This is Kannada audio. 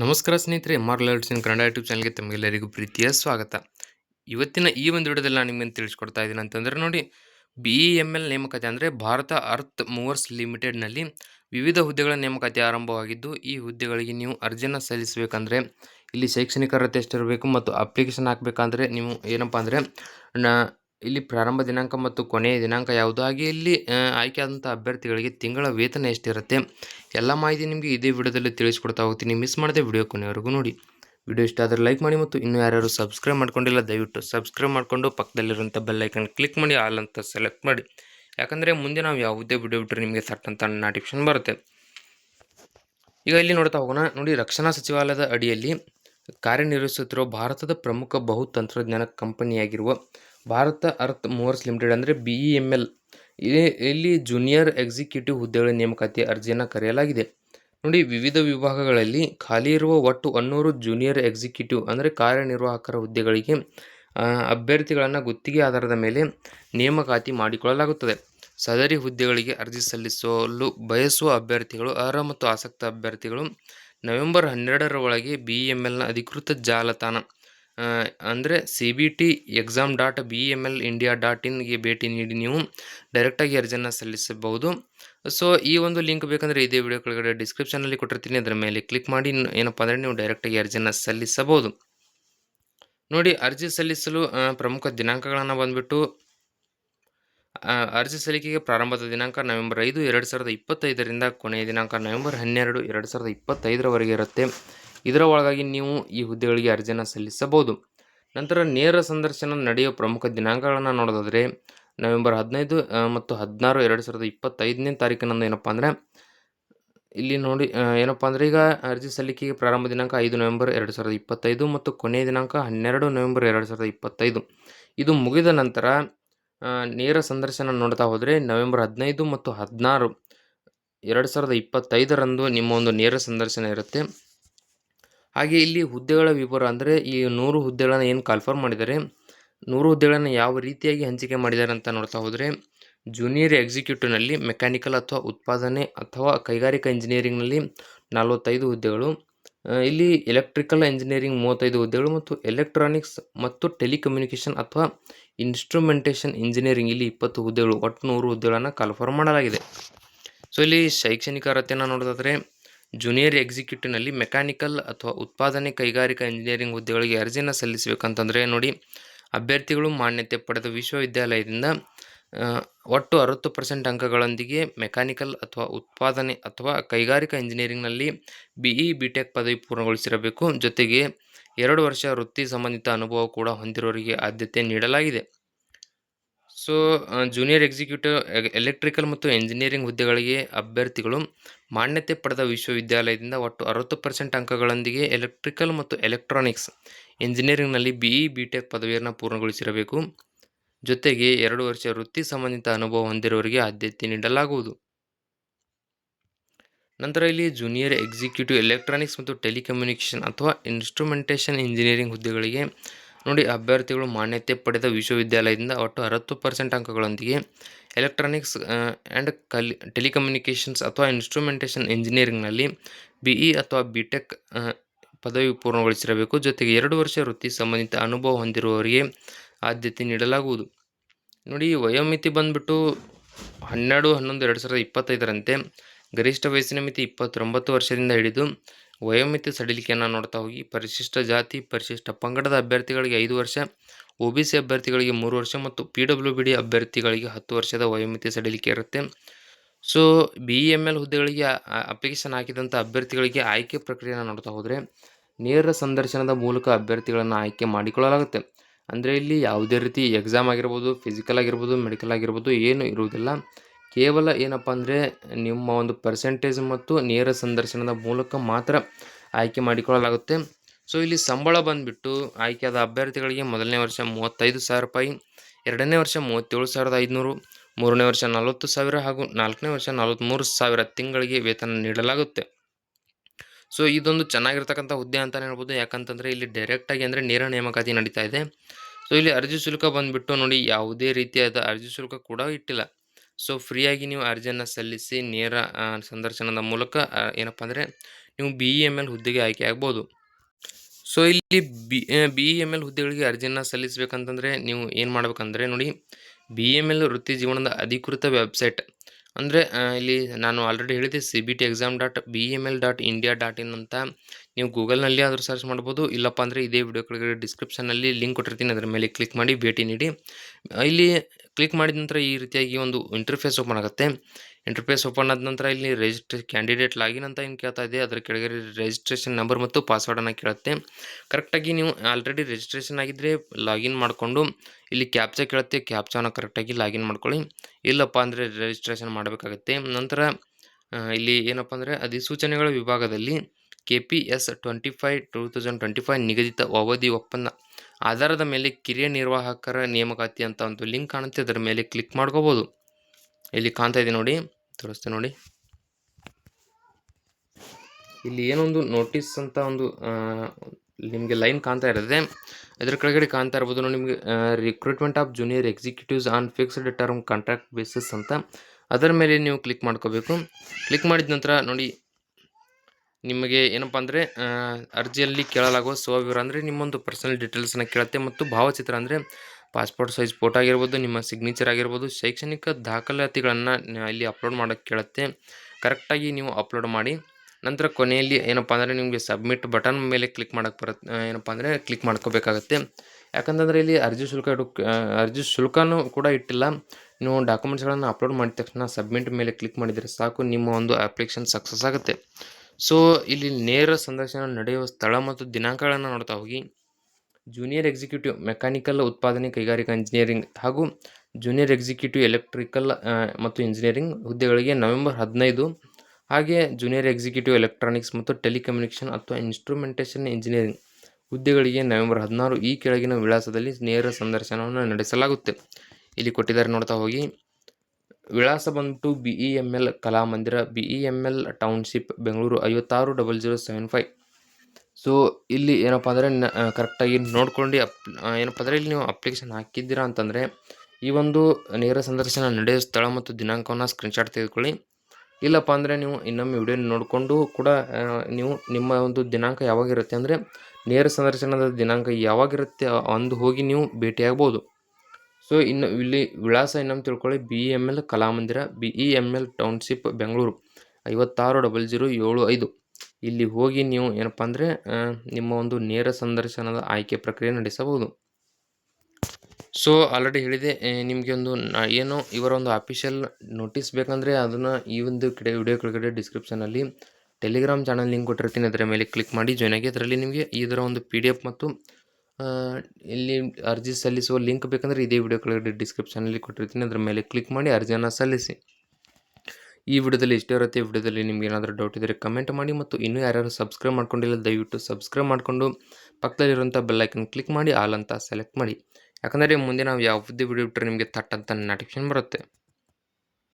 ನಮಸ್ಕಾರ ಸ್ನೇಹಿತರೆ M R lords Kannada YouTube ಚಾನಲ್ಗೆ ತಮಗೆಲ್ಲರಿಗೂ ಪ್ರೀತಿಯ ಸ್ವಾಗತ. ಇವತ್ತಿನ ಈ ಒಂದು ವಿಡಿಯೋದಲ್ಲಿ ನಾನು ನಿಮಗೆ ತಿಳಿಸ್ಕೊಡ್ತಾ ಇದ್ದೀನಿ ಅಂತಂದರೆ ನೋಡಿ ಬಿ ಇ ಎಂ ಎಲ್ ನೇಮಕಾತಿ ಅಂದರೆ ಭಾರತ ಅರ್ಥ್ ಮೂವರ್ಸ್ ಲಿಮಿಟೆಡ್ನಲ್ಲಿ ವಿವಿಧ ಹುದ್ದೆಗಳ ನೇಮಕಾತಿ ಆರಂಭವಾಗಿದ್ದು, ಈ ಹುದ್ದೆಗಳಿಗೆ ನೀವು ಅರ್ಜಿಯನ್ನು ಸಲ್ಲಿಸಬೇಕಂದ್ರೆ ಇಲ್ಲಿ ಶೈಕ್ಷಣಿಕ ಅರ್ಹತೆ ಎಷ್ಟಿರಬೇಕು ಮತ್ತು ಅಪ್ಲಿಕೇಶನ್ ಹಾಕಬೇಕಂದ್ರೆ ನೀವು ಏನಪ್ಪ ಅಂದರೆ ಇಲ್ಲಿ ಪ್ರಾರಂಭ ದಿನಾಂಕ ಮತ್ತು ಕೊನೆಯ ದಿನಾಂಕ ಯಾವುದು? ಹಾಗೆ ಇಲ್ಲಿ ಆಯ್ಕೆಯಾದಂಥ ಅಭ್ಯರ್ಥಿಗಳಿಗೆ ತಿಂಗಳ ವೇತನ ಎಷ್ಟಿರುತ್ತೆ? ಎಲ್ಲ ಮಾಹಿತಿ ನಿಮಗೆ ಇದೇ ವಿಡಿಯೋದಲ್ಲಿ ತಿಳಿಸ್ಕೊಡ್ತಾ ಹೋಗ್ತೀನಿ. ಮಿಸ್ ಮಾಡದೆ ವಿಡಿಯೋ ಕೊನೆಯವರೆಗೂ ನೋಡಿ. ವಿಡಿಯೋ ಇಷ್ಟ ಆದರೆ ಲೈಕ್ ಮಾಡಿ ಮತ್ತು ಇನ್ನೂ ಯಾರ್ಯಾರು ಸಬ್ಸ್ಕ್ರೈಬ್ ಮಾಡ್ಕೊಂಡಿಲ್ಲ, ದಯವಿಟ್ಟು ಸಬ್ಸ್ಕ್ರೈಬ್ ಮಾಡಿಕೊಂಡು ಪಕ್ಕದಲ್ಲಿರುವಂಥ ಬೆಲ್ಲೈಕನ್ ಕ್ಲಿಕ್ ಮಾಡಿ, ಆಲ್ ಅಂತ ಸೆಲೆಕ್ಟ್ ಮಾಡಿ. ಯಾಕಂದರೆ ಮುಂದೆ ನಾವು ಯಾವುದೇ ವಿಡಿಯೋ ಬಿಟ್ಟರೆ ನಿಮಗೆ ಸಟ್ ಅಂತ ಬರುತ್ತೆ. ಈಗ ಇಲ್ಲಿ ನೋಡ್ತಾ ಹೋಗೋಣ. ನೋಡಿ, ರಕ್ಷಣಾ ಸಚಿವಾಲಯದ ಅಡಿಯಲ್ಲಿ ಕಾರ್ಯನಿರ್ವಹಿಸುತ್ತಿರುವ ಭಾರತದ ಪ್ರಮುಖ ಬಹುತಂತ್ರಜ್ಞಾನ ಕಂಪನಿಯಾಗಿರುವ ಭಾರತ ಅರ್ಥ್ ಮೂವರ್ಸ್ ಲಿಮಿಟೆಡ್ ಅಂದರೆ ಬಿ ಇ ಎಂ ಎಲ್ ಇಲ್ಲಿ ಜೂನಿಯರ್ ಎಕ್ಸಿಕ್ಯೂಟಿವ್ ಹುದ್ದೆಗಳ ನೇಮಕಾತಿ ಅರ್ಜಿಯನ್ನು ಕರೆಯಲಾಗಿದೆ. ನೋಡಿ, ವಿವಿಧ ವಿಭಾಗಗಳಲ್ಲಿ ಖಾಲಿ ಇರುವ ಒಟ್ಟು ಹನ್ನೂರು ಜೂನಿಯರ್ ಎಕ್ಸಿಕ್ಯೂಟಿವ್ ಅಂದರೆ ಕಾರ್ಯನಿರ್ವಾಹಕರ ಹುದ್ದೆಗಳಿಗೆ ಅಭ್ಯರ್ಥಿಗಳನ್ನು ಗುತ್ತಿಗೆ ಆಧಾರದ ಮೇಲೆ ನೇಮಕಾತಿ ಮಾಡಿಕೊಳ್ಳಲಾಗುತ್ತದೆ. ಸದರಿ ಹುದ್ದೆಗಳಿಗೆ ಅರ್ಜಿ ಸಲ್ಲಿಸಲು ಬಯಸುವ ಅಭ್ಯರ್ಥಿಗಳು, ಅರ್ಹ ಮತ್ತು ಆಸಕ್ತ ಅಭ್ಯರ್ಥಿಗಳು ನವೆಂಬರ್ ಹನ್ನೆರಡರ ಒಳಗೆ ಬಿ ಎಂ ಎಲ್ನ ಅಧಿಕೃತ ಜಾಲತಾಣ ಅಂದರೆ C B T exam dot B M L India dot ಇನ್ಗೆ ಭೇಟಿ ನೀಡಿ ನೀವು ಡೈರೆಕ್ಟಾಗಿ ಅರ್ಜಿಯನ್ನು ಸಲ್ಲಿಸಬಹುದು. ಸೊ ಈ ಒಂದು ಲಿಂಕ್ ಬೇಕಂದರೆ ಇದೇ ವಿಡಿಯೋ ಕೆಳಗಡೆ ಡಿಸ್ಕ್ರಿಪ್ಷನಲ್ಲಿ ಕೊಟ್ಟಿರ್ತೀನಿ. ಅದರ ಮೇಲೆ ಕ್ಲಿಕ್ ಮಾಡಿ ಏನಪ್ಪ ಅಂದರೆ ನೀವು ಡೈರೆಕ್ಟಾಗಿ ಅರ್ಜಿಯನ್ನು ಸಲ್ಲಿಸಬಹುದು. ನೋಡಿ, ಅರ್ಜಿ ಸಲ್ಲಿಸಲು ಪ್ರಮುಖ ದಿನಾಂಕಗಳನ್ನು ಬಂದುಬಿಟ್ಟು ಅರ್ಜಿ ಸಲ್ಲಿಕೆಗೆ ಪ್ರಾರಂಭದ ದಿನಾಂಕ ನವೆಂಬರ್ ಐದು, ಎರಡು ಸಾವಿರದ ಇಪ್ಪತ್ತೈದರಿಂದ ಕೊನೆಯ ದಿನಾಂಕ ನವೆಂಬರ್ ಹನ್ನೆರಡು, ಎರಡು ಸಾವಿರದ ಇಪ್ಪತ್ತೈದರವರೆಗೆ ಇರುತ್ತೆ. ಇದರ ಒಳಗಾಗಿ ನೀವು ಈ ಹುದ್ದೆಗಳಿಗೆ ಅರ್ಜಿಯನ್ನು ಸಲ್ಲಿಸಬಹುದು. ನಂತರ ನೇರ ಸಂದರ್ಶನ ನಡೆಯುವ ಪ್ರಮುಖ ದಿನಾಂಕಗಳನ್ನು ನೋಡೋದಾದರೆ ನವೆಂಬರ್ ಹದಿನೈದು ಮತ್ತು ಹದಿನಾರು ಎರಡು ಸಾವಿರದ ಇಪ್ಪತ್ತೈದನೇ ತಾರೀಕಿನಂದು ಏನಪ್ಪ ಅಂದರೆ ಇಲ್ಲಿ ನೋಡಿ ಏನಪ್ಪ ಅಂದರೆ ಈಗ ಅರ್ಜಿ ಸಲ್ಲಿಕೆಗೆ ಪ್ರಾರಂಭ ದಿನಾಂಕ ಐದು ನವೆಂಬರ್ ಎರಡು ಸಾವಿರದ ಇಪ್ಪತ್ತೈದು ಮತ್ತು ಕೊನೆಯ ದಿನಾಂಕ ಹನ್ನೆರಡು ನವೆಂಬರ್ ಎರಡು ಸಾವಿರದ ಇಪ್ಪತ್ತೈದು. ಇದು ಮುಗಿದ ನಂತರ ನೇರ ಸಂದರ್ಶನ ನೋಡ್ತಾ ಹೋದರೆ ನವೆಂಬರ್ ಹದಿನೈದು ಮತ್ತು ಹದಿನಾರು ಎರಡು ಸಾವಿರದ ಇಪ್ಪತ್ತೈದರಂದು ನಿಮ್ಮ ಒಂದು ನೇರ ಸಂದರ್ಶನ ಇರುತ್ತೆ. ಹಾಗೆ ಇಲ್ಲಿ ಹುದ್ದೆಗಳ ವಿವರ ಅಂದರೆ ಈ ನೂರು ಹುದ್ದೆಗಳನ್ನು ಏನು ಕನ್ಫರ್ಮ್ ಮಾಡಿದ್ದಾರೆ? ನೂರು ಹುದ್ದೆಗಳನ್ನು ಯಾವ ರೀತಿಯಾಗಿ ಹಂಚಿಕೆ ಮಾಡಿದ್ದಾರೆ ಅಂತ ನೋಡ್ತಾ ಹೋದರೆ ಜೂನಿಯರ್ ಎಕ್ಸಿಕ್ಯೂಟಿವ್ನಲ್ಲಿ ಮೆಕ್ಯಾನಿಕಲ್ ಅಥವಾ ಉತ್ಪಾದನೆ ಅಥವಾ ಕೈಗಾರಿಕಾ ಇಂಜಿನಿಯರಿಂಗ್ನಲ್ಲಿ ನಲವತ್ತೈದು ಹುದ್ದೆಗಳು ಇಲ್ಲಿ ಎಲೆಕ್ಟ್ರಿಕಲ್ ಇಂಜಿನಿಯರಿಂಗ್ ಮೂವತ್ತೈದು ಹುದ್ದೆಗಳು ಮತ್ತು ಎಲೆಕ್ಟ್ರಾನಿಕ್ಸ್ ಮತ್ತು ಟೆಲಿಕಮ್ಯುನಿಕೇಷನ್ ಅಥವಾ ಇನ್ಸ್ಟ್ರೂಮೆಂಟೇಷನ್ ಇಂಜಿನಿಯರಿಂಗ್ ಇಲ್ಲಿ ಇಪ್ಪತ್ತು ಹುದ್ದೆಗಳು, ಒಟ್ಟು ನೂರು ಹುದ್ದೆಗಳನ್ನು ಕನ್ಫರ್ಮ್ ಮಾಡಲಾಗಿದೆ. ಸೊ ಇಲ್ಲಿ ಶೈಕ್ಷಣಿಕ ಅರ್ಹತೆಯನ್ನು ನೋಡೋದಾದರೆ ಜೂನಿಯರ್ ಎಕ್ಸಿಕ್ಯೂಟಿವ್ನಲ್ಲಿ ಮೆಕ್ಯಾನಿಕಲ್ ಅಥವಾ ಉತ್ಪಾದನೆ ಕೈಗಾರಿಕಾ ಇಂಜಿನಿಯರಿಂಗ್ ಹುದ್ದೆಗಳಿಗೆ ಅರ್ಜಿಯನ್ನು ಸಲ್ಲಿಸಬೇಕಂತಂದರೆ ನೋಡಿ, ಅಭ್ಯರ್ಥಿಗಳು ಮಾನ್ಯತೆ ಪಡೆದ ವಿಶ್ವವಿದ್ಯಾಲಯದಿಂದ ಒಟ್ಟು ಅರವತ್ತು ಪರ್ಸೆಂಟ್ ಅಂಕಗಳೊಂದಿಗೆ ಮೆಕ್ಯಾನಿಕಲ್ ಅಥವಾ ಉತ್ಪಾದನೆ ಅಥವಾ ಕೈಗಾರಿಕಾ ಇಂಜಿನಿಯರಿಂಗ್ನಲ್ಲಿ ಬಿ ಇ ಬಿ ಟೆಕ್ ಪದವಿ ಪೂರ್ಣಗೊಳಿಸಿರಬೇಕು. ಜೊತೆಗೆ ಎರಡು ವರ್ಷ ವೃತ್ತಿ ಸಂಬಂಧಿತ ಅನುಭವ ಕೂಡ ಹೊಂದಿರೋರಿಗೆ ಆದ್ಯತೆ ನೀಡಲಾಗಿದೆ. ಸೊ ಜೂನಿಯರ್ ಎಕ್ಸಿಕ್ಯೂಟಿವ್ ಎಲೆಕ್ಟ್ರಿಕಲ್ ಮತ್ತು ಎಂಜಿನಿಯರಿಂಗ್ ಹುದ್ದೆಗಳಿಗೆ ಅಭ್ಯರ್ಥಿಗಳು ಮಾನ್ಯತೆ ಪಡೆದ ವಿಶ್ವವಿದ್ಯಾಲಯದಿಂದ ಒಟ್ಟು ಅರವತ್ತು ಪರ್ಸೆಂಟ್ ಅಂಕಗಳೊಂದಿಗೆ ಎಲೆಕ್ಟ್ರಿಕಲ್ ಮತ್ತು ಎಲೆಕ್ಟ್ರಾನಿಕ್ಸ್ ಎಂಜಿನಿಯರಿಂಗ್ನಲ್ಲಿ ಬಿ ಇ ಬಿ ಟೆಕ್ ಪದವಿಯನ್ನು ಪೂರ್ಣಗೊಳಿಸಿರಬೇಕು. ಜೊತೆಗೆ ಎರಡು ವರ್ಷ ವೃತ್ತಿ ಸಂಬಂಧಿತ ಅನುಭವ ಹೊಂದಿರುವವರಿಗೆ ಆದ್ಯತೆ ನೀಡಲಾಗುವುದು. ನಂತರ ಇಲ್ಲಿ ಜೂನಿಯರ್ ಎಕ್ಸಿಕ್ಯೂಟಿವ್ ಎಲೆಕ್ಟ್ರಾನಿಕ್ಸ್ ಮತ್ತು ಟೆಲಿಕಮ್ಯುನಿಕೇಷನ್ ಅಥವಾ ಇನ್ಸ್ಟ್ರೂಮೆಂಟೇಷನ್ ಇಂಜಿನಿಯರಿಂಗ್ ಹುದ್ದೆಗಳಿಗೆ ನೋಡಿ, ಅಭ್ಯರ್ಥಿಗಳು ಮಾನ್ಯತೆ ಪಡೆದ ವಿಶ್ವವಿದ್ಯಾಲಯದಿಂದ ಒಟ್ಟು ಅರವತ್ತು ಪರ್ಸೆಂಟ್ ಅಂಕಗಳೊಂದಿಗೆ ಎಲೆಕ್ಟ್ರಾನಿಕ್ಸ್ ಆ್ಯಂಡ್ ಕಲಿ, ಟೆಲಿಕಮ್ಯುನಿಕೇಷನ್ಸ್ ಅಥವಾ ಇನ್ಸ್ಟ್ರುಮೆಂಟೇಷನ್ ಇಂಜಿನಿಯರಿಂಗ್ನಲ್ಲಿ ಬಿ ಇ ಅಥವಾ ಬಿ ಟೆಕ್ ಪದವಿ ಪೂರ್ಣಗೊಳಿಸಿರಬೇಕು. ಜೊತೆಗೆ ಎರಡು ವರ್ಷ ವೃತ್ತಿ ಸಂಬಂಧಿತ ಅನುಭವ ಹೊಂದಿರುವವರಿಗೆ ಆದ್ಯತೆ ನೀಡಲಾಗುವುದು. ನೋಡಿ, ವಯೋಮಿತಿ ಬಂದ್ಬಿಟ್ಟು ಹನ್ನೆರಡು, ಹನ್ನೊಂದು, ಎರಡು ಸಾವಿರದ ಇಪ್ಪತ್ತೈದರಂತೆ ಗರಿಷ್ಠ ವಯಸ್ಸಿನ ಮಿತಿ ಇಪ್ಪತ್ತೊಂಬತ್ತು ವರ್ಷದಿಂದ ಹಿಡಿದು ವಯೋಮಿತಿ ಸಡಿಲಿಕೆಯನ್ನು ನೋಡ್ತಾ ಹೋಗಿ, ಪರಿಶಿಷ್ಟ ಜಾತಿ, ಪರಿಶಿಷ್ಟ ಪಂಗಡದ ಅಭ್ಯರ್ಥಿಗಳಿಗೆ ಐದು ವರ್ಷ, ಒ ಬಿ ಸಿ ಅಭ್ಯರ್ಥಿಗಳಿಗೆ ಮೂರು ವರ್ಷ ಮತ್ತು ಪಿ ಡಬ್ಲ್ಯೂ ಬಿ ಡಿ ಅಭ್ಯರ್ಥಿಗಳಿಗೆ ಹತ್ತು ವರ್ಷದ ವಯೋಮಿತಿ ಸಡಿಲಿಕೆ ಇರುತ್ತೆ. ಸೊ, ಬಿ ಎಂ ಎಲ್ ಹುದ್ದೆಗಳಿಗೆ ಅಪ್ಲಿಕೇಶನ್ ಹಾಕಿದಂಥ ಅಭ್ಯರ್ಥಿಗಳಿಗೆ ಆಯ್ಕೆ ಪ್ರಕ್ರಿಯೆಯನ್ನು ನೋಡ್ತಾ ಹೋದರೆ, ನೇರ ಸಂದರ್ಶನದ ಮೂಲಕ ಅಭ್ಯರ್ಥಿಗಳನ್ನು ಆಯ್ಕೆ ಮಾಡಿಕೊಳ್ಳಲಾಗುತ್ತೆ. ಅಂದರೆ ಇಲ್ಲಿ ಯಾವುದೇ ರೀತಿ ಎಕ್ಸಾಮ್ ಆಗಿರ್ಬೋದು, ಫಿಸಿಕಲ್ ಆಗಿರ್ಬೋದು, ಮೆಡಿಕಲ್ ಆಗಿರ್ಬೋದು, ಏನು ಇರುವುದಿಲ್ಲ. ಕೇವಲ ಏನಪ್ಪ ಅಂದರೆ ನಿಮ್ಮ ಒಂದು ಪರ್ಸೆಂಟೇಜ್ ಮತ್ತು ನೇರ ಸಂದರ್ಶನದ ಮೂಲಕ ಮಾತ್ರ ಆಯ್ಕೆ ಮಾಡಿಕೊಳ್ಳಲಾಗುತ್ತೆ. ಸೊ ಇಲ್ಲಿ ಸಂಬಳ ಬಂದುಬಿಟ್ಟು ಆಯ್ಕೆಯಾದ ಅಭ್ಯರ್ಥಿಗಳಿಗೆ ಮೊದಲನೇ ವರ್ಷ ಮೂವತ್ತೈದು ಸಾವಿರ ರೂಪಾಯಿ, ಎರಡನೇ ವರ್ಷ ಮೂವತ್ತೇಳು ಸಾವಿರದ ಐದುನೂರು, ಮೂರನೇ ವರ್ಷ ನಲವತ್ತು ಸಾವಿರ ಹಾಗೂ ನಾಲ್ಕನೇ ವರ್ಷ ನಲವತ್ತ್ಮೂರು ಸಾವಿರ ತಿಂಗಳಿಗೆ ವೇತನ ನೀಡಲಾಗುತ್ತೆ. ಸೊ ಇದೊಂದು ಚೆನ್ನಾಗಿರ್ತಕ್ಕಂಥ ಹುದ್ದೆ ಅಂತಲೇ ಹೇಳ್ಬೋದು. ಯಾಕಂತಂದರೆ ಇಲ್ಲಿ ಡೈರೆಕ್ಟಾಗಿ ಅಂದರೆ ನೇರ ನೇಮಕಾತಿ ನಡೀತಾ ಇದೆ. ಸೊ ಇಲ್ಲಿ ಅರ್ಜಿ ಶುಲ್ಕ ಬಂದುಬಿಟ್ಟು ನೋಡಿ ಯಾವುದೇ ರೀತಿಯಾದ ಅರ್ಜಿ ಶುಲ್ಕ ಕೂಡ ಇಟ್ಟಿಲ್ಲ. ಸೊ, ಫ್ರೀಯಾಗಿ ನೀವು ಅರ್ಜಿಯನ್ನು ಸಲ್ಲಿಸಿ, ನೇರ ಸಂದರ್ಶನದ ಮೂಲಕ ಏನಪ್ಪ ಅಂದರೆ, ನೀವು ಬಿ ಇ ಎಂ ಎಲ್ ಹುದ್ದೆಗೆ ಆಯ್ಕೆ ಆಗ್ಬೋದು. ಸೊ, ಇಲ್ಲಿ ಬಿ ಬಿ ಎಂ ಎಲ್ ಹುದ್ದೆಗಳಿಗೆ ಅರ್ಜಿಯನ್ನು ಸಲ್ಲಿಸಬೇಕಂತಂದರೆ ನೀವು ಏನು ಮಾಡಬೇಕಂದ್ರೆ ನೋಡಿ ಬಿ ಎಂ ಎಲ್ ವೃತ್ತಿ ಜೀವನದ ಅಧಿಕೃತ ವೆಬ್ಸೈಟ್. ಅಂದರೆ ಇಲ್ಲಿ ನಾನು ಆಲ್ರೆಡಿ ಹೇಳಿದೆ C B T exam dot B M L dot India dot in ಅಂತ. ನೀವು ಗೂಗಲ್ನಲ್ಲಿ ಆದರೂ ಸರ್ಚ್ ಮಾಡ್ಬೋದು. ಇಲ್ಲಪ್ಪ ಅಂದರೆ ಇದೇ ವಿಡಿಯೋ ಕೆಳಗಡೆ ಡಿಸ್ಕ್ರಿಪ್ಷನಲ್ಲಿ ಲಿಂಕ್ ಕೊಟ್ಟಿರ್ತೀನಿ. ಅದರ ಮೇಲೆ ಕ್ಲಿಕ್ ಮಾಡಿ, ಭೇಟಿ ನೀಡಿ. ಇಲ್ಲಿ ಕ್ಲಿಕ್ ಮಾಡಿದ ನಂತರ ಈ ರೀತಿಯಾಗಿ ಒಂದು ಇಂಟರ್ಫೇಸ್ ಓಪನ್ ಆಗುತ್ತೆ. ಇಂಟರ್ಫೇಸ್ ಓಪನ್ ಆದ ನಂತರ ಇಲ್ಲಿ ರಿಜಿಸ್ಟ್ರೇ ಕ್ಯಾಂಡಿಡೇಟ್ ಲಾಗಿನ್ ಅಂತ ಏನು ಕೇಳ್ತಾ ಇದೆ ಅದರ ಕೆಳಗಡೆ ರಿಜಿಸ್ಟ್ರೇಷನ್ ನಂಬರ್ ಮತ್ತು ಪಾಸ್ವರ್ಡನ್ನು ಕೇಳುತ್ತೆ. ಕರೆಕ್ಟಾಗಿ ನೀವು ಆಲ್ರೆಡಿ ರಿಜಿಸ್ಟ್ರೇಷನ್ ಆಗಿದ್ದರೆ ಲಾಗಿನ್ ಮಾಡಿಕೊಂಡು ಇಲ್ಲಿ ಕ್ಯಾಪ್ಚಾ ಕೇಳುತ್ತೆ. ಕ್ಯಾಪ್ಚಾನ ಕರೆಕ್ಟಾಗಿ ಲಾಗಿನ್ ಮಾಡ್ಕೊಳ್ಳಿ. ಇಲ್ಲಪ್ಪ ಅಂದರೆ ರಿಜಿಸ್ಟ್ರೇಷನ್ ಮಾಡಬೇಕಾಗುತ್ತೆ. ನಂತರ ಇಲ್ಲಿ ಏನಪ್ಪ ಅಂದರೆ ಅಧಿಸೂಚನೆಗಳ ವಿಭಾಗದಲ್ಲಿ K P S twenty five two thousand twenty five ನಿಗದಿತ ಅವಧಿ ಒಪ್ಪಂದ. ಆಧಾರದ ಮೇಲೆ ಕಿರಿಯ ನಿರ್ವಾಹಕರ ನೇಮಕಾತಿ ಅಂತ ಒಂದು ಲಿಂಕ್ ಕಾಣುತ್ತೆ. ಅದರ ಮೇಲೆ ಕ್ಲಿಕ್ ಮಾಡ್ಕೋಬೋದು. ಇಲ್ಲಿ ಕಾಣ್ತಾ ಇದೆ ನೋಡಿ. ತೋರಿಸ್ತೆ ನೋಡಿ. ಇಲ್ಲಿ ಏನೊಂದು ನೋಟಿಸ್ ಅಂತ ಒಂದು ನಿಮಗೆ ಲೈನ್ ಕಾಣ್ತಾ ಇರುತ್ತೆ. ಅದರ ಕೆಳಗಡೆ ಕಾಣ್ತಾ ಇರ್ಬೋದು ನೋಡಿ ನಿಮಗೆ recruitment of junior executives on fixed term contract basis ಅಂತ. ಅದರ ಮೇಲೆ ನೀವು ಕ್ಲಿಕ್ ಮಾಡ್ಕೋಬೇಕು. ಕ್ಲಿಕ್ ಮಾಡಿದ ನಂತರ ನೋಡಿ ನಿಮಗೆ ಏನಪ್ಪ ಅಂದರೆ ಅರ್ಜಿಯಲ್ಲಿ ಕೇಳಲಾಗುವ ಸ್ವವಿವರ ಅಂದರೆ ನಿಮ್ಮೊಂದು ಪರ್ಸನಲ್ ಡೀಟೇಲ್ಸನ್ನು ಕೇಳುತ್ತೆ ಮತ್ತು ಭಾವಚಿತ್ರ ಅಂದರೆ ಪಾಸ್ಪೋರ್ಟ್ ಸೈಜ್ ಫೋಟೋ ಆಗಿರ್ಬೋದು, ನಿಮ್ಮ ಸಿಗ್ನೇಚರ್ ಆಗಿರ್ಬೋದು, ಶೈಕ್ಷಣಿಕ ದಾಖಲಾತಿಗಳನ್ನು ಇಲ್ಲಿ ಅಪ್ಲೋಡ್ ಮಾಡೋಕ್ಕೆ ಕೇಳುತ್ತೆ. ಕರೆಕ್ಟಾಗಿ ನೀವು ಅಪ್ಲೋಡ್ ಮಾಡಿ, ನಂತರ ಕೊನೆಯಲ್ಲಿ ಏನಪ್ಪ ಅಂದರೆ ನಿಮಗೆ ಸಬ್ಮಿಟ್ ಬಟನ್ ಮೇಲೆ ಕ್ಲಿಕ್ ಮಾಡೋಕ್ಕೆ ಬರುತ್ತೆ ಏನಪ್ಪ ಅಂದರೆ ಕ್ಲಿಕ್ ಮಾಡ್ಕೋಬೇಕಾಗತ್ತೆ. ಯಾಕಂತಂದರೆ ಇಲ್ಲಿ ಅರ್ಜಿ ಶುಲ್ಕ ಅರ್ಜಿ ಶುಲ್ಕನೂ ಕೂಡ ಇಟ್ಟಿಲ್ಲ. ನೀವು ಡಾಕ್ಯುಮೆಂಟ್ಸ್ಗಳನ್ನು ಅಪ್ಲೋಡ್ ಮಾಡಿದ ತಕ್ಷಣ ಸಬ್ಮಿಟ್ ಮೇಲೆ ಕ್ಲಿಕ್ ಮಾಡಿದರೆ ಸಾಕು, ನಿಮ್ಮ ಒಂದು ಅಪ್ಲಿಕೇಶನ್ ಸಕ್ಸಸ್ ಆಗುತ್ತೆ. ಸೊ ಇಲ್ಲಿ ನೇರ ಸಂದರ್ಶನ ನಡೆಯುವ ಸ್ಥಳ ಮತ್ತು ದಿನಾಂಕಗಳನ್ನು ನೋಡ್ತಾ ಹೋಗಿ. ಜೂನಿಯರ್ ಎಕ್ಸಿಕ್ಯೂಟಿವ್ ಮೆಕ್ಯಾನಿಕಲ್ ಉತ್ಪಾದನೆ, ಕೈಗಾರಿಕಾ ಇಂಜಿನಿಯರಿಂಗ್ ಹಾಗೂ ಜೂನಿಯರ್ ಎಕ್ಸಿಕ್ಯೂಟಿವ್ ಎಲೆಕ್ಟ್ರಿಕಲ್ ಮತ್ತು ಇಂಜಿನಿಯರಿಂಗ್ ಹುದ್ದೆಗಳಿಗೆ ನವೆಂಬರ್ ಹದಿನೈದು ಹಾಗೆ ಜೂನಿಯರ್ ಎಕ್ಸಿಕ್ಯೂಟಿವ್ ಎಲೆಕ್ಟ್ರಾನಿಕ್ಸ್ ಮತ್ತು ಟೆಲಿಕಮ್ಯುನಿಕೇಷನ್ ಅಥವಾ ಇನ್ಸ್ಟ್ರೂಮೆಂಟೇಷನ್ ಇಂಜಿನಿಯರಿಂಗ್ ಹುದ್ದೆಗಳಿಗೆ ನವೆಂಬರ್ ಹದಿನಾರು ಈ ಕೆಳಗಿನ ವಿಳಾಸದಲ್ಲಿ ನೇರ ಸಂದರ್ಶನವನ್ನು ನಡೆಸಲಾಗುತ್ತೆ. ಇಲ್ಲಿ ಕೊಟ್ಟಿದ್ದಾರೆ ನೋಡ್ತಾ ಹೋಗಿ. ವಿಳಾಸ ಬಂದ್ಬಿಟ್ಟು B E M L Kalamandira B E M L township Bengaluru ಐವತ್ತಾರು double zero seven five so ಇಲ್ಲಿ ಏನಪ್ಪ ಅಂದರೆ ಕರೆಕ್ಟಾಗಿ ನೋಡ್ಕೊಂಡು ಅಪ್ ಏನಪ್ಪ ಅಂದರೆ, ಇಲ್ಲಿ ನೀವು ಅಪ್ಲಿಕೇಶನ್ ಹಾಕಿದ್ದೀರಾ ಅಂತಂದರೆ, ಈ ಒಂದು ನೇರ ಸಂದರ್ಶನ ನಡೆಯೋ ಸ್ಥಳ ಮತ್ತು ದಿನಾಂಕವನ್ನು ಸ್ಕ್ರೀನ್ಶಾಟ್ ತೆಗೆದುಕೊಳ್ಳಿ. ಇಲ್ಲಪ್ಪ ಅಂದರೆ, ನೀವು ಇನ್ನೊಮ್ಮೆ ವಿಡಿಯೋ ನೋಡಿಕೊಂಡು ಕೂಡ ನೀವು ನಿಮ್ಮ ಒಂದು ದಿನಾಂಕ ಯಾವಾಗಿರುತ್ತೆ ಅಂದರೆ, ನೇರ ಸಂದರ್ಶನದ ದಿನಾಂಕ ಯಾವಾಗಿರುತ್ತೆ ಅಂದು ಹೋಗಿ ನೀವು ಭೇಟಿಯಾಗ್ಬೋದು. ಸೊ ಇನ್ನು ಇಲ್ಲಿ ವಿಳಾಸ ಇನ್ನೊಂದು ತಿಳ್ಕೊಳ್ಳಿ. B M L Kalamandira B E M L township Bengaluru ಐವತ್ತಾರು ಡಬಲ್ ಜೀರೋ ಏಳು ಐದು. ಇಲ್ಲಿ ಹೋಗಿ ನೀವು ಏನಪ್ಪ ಅಂದರೆ ನಿಮ್ಮ ಒಂದು ನೇರ ಸಂದರ್ಶನದ ಆಯ್ಕೆ ಪ್ರಕ್ರಿಯೆ ನಡೆಸಬಹುದು. ಸೊ ಆಲ್ರೆಡಿ ಹೇಳಿದೆ ನಿಮಗೆ ಒಂದು ಏನು ಇವರ ಒಂದು ಅಫಿಷಿಯಲ್ ನೋಟಿಸ್ ಬೇಕಂದರೆ ಅದನ್ನು ಈ ಒಂದು ಕಡೆ ವಿಡಿಯೋ ಕೆಳಗಡೆ ಡಿಸ್ಕ್ರಿಪ್ಷನಲ್ಲಿ ಟೆಲಿಗ್ರಾಮ್ ಚಾನಲ್ ಲಿಂಕ್ ಕೊಟ್ಟಿರ್ತೀನಿ. ಅದರ ಮೇಲೆ ಕ್ಲಿಕ್ ಮಾಡಿ ಜಾಯ್ನ್ ಆಗಿ. ಅದರಲ್ಲಿ ನಿಮಗೆ ಇದರ ಒಂದು ಪಿ ಡಿ ಎಫ್ ಮತ್ತು ಇಲ್ಲಿ ಅರ್ಜಿ ಸಲ್ಲಿಸುವ ಲಿಂಕ್ ಬೇಕಂದರೆ ಇದೇ ವಿಡಿಯೋ ಕೆಳಗಡೆ ಡಿಸ್ಕ್ರಿಪ್ಷನಲ್ಲಿ ಕೊಟ್ಟಿರ್ತೀನಿ. ಅದರ ಮೇಲೆ ಕ್ಲಿಕ್ ಮಾಡಿ ಅರ್ಜಿಯನ್ನು ಸಲ್ಲಿಸಿ. ಈ ವಿಡಿಯೋದಲ್ಲಿ ಇಷ್ಟೇ ಇರುತ್ತೆ ಈ ವಿಡಿಯೋದಲ್ಲಿ ನಿಮ್ಗೆ ಏನಾದರೂ ಡೌಟ್ ಇದ್ದರೆ ಕಮೆಂಟ್ ಮಾಡಿ ಮತ್ತು ಇನ್ನೂ ಯಾರ್ಯಾರು ಸಬ್ಸ್ಕ್ರೈಬ್ ಮಾಡ್ಕೊಂಡಿಲ್ಲ, ದಯವಿಟ್ಟು ಸಬ್ಸ್ಕ್ರೈಬ್ ಮಾಡಿಕೊಂಡು ಪಕ್ಕದಲ್ಲಿರುವಂಥ ಬೆಲ್ಲೈಕನ್ ಕ್ಲಿಕ್ ಮಾಡಿ ಆಲ್ ಅಂತ ಸೆಲೆಕ್ಟ್ ಮಾಡಿ. ಯಾಕಂದರೆ ಮುಂದೆ ನಾವು ಯಾವುದೇ ವಿಡಿಯೋ ಬಿಟ್ಟರೆ ನಿಮಗೆ ತಟ್ ಅಂತ ನೋಟಿಫಿಕೇಶನ್ ಬರುತ್ತೆ.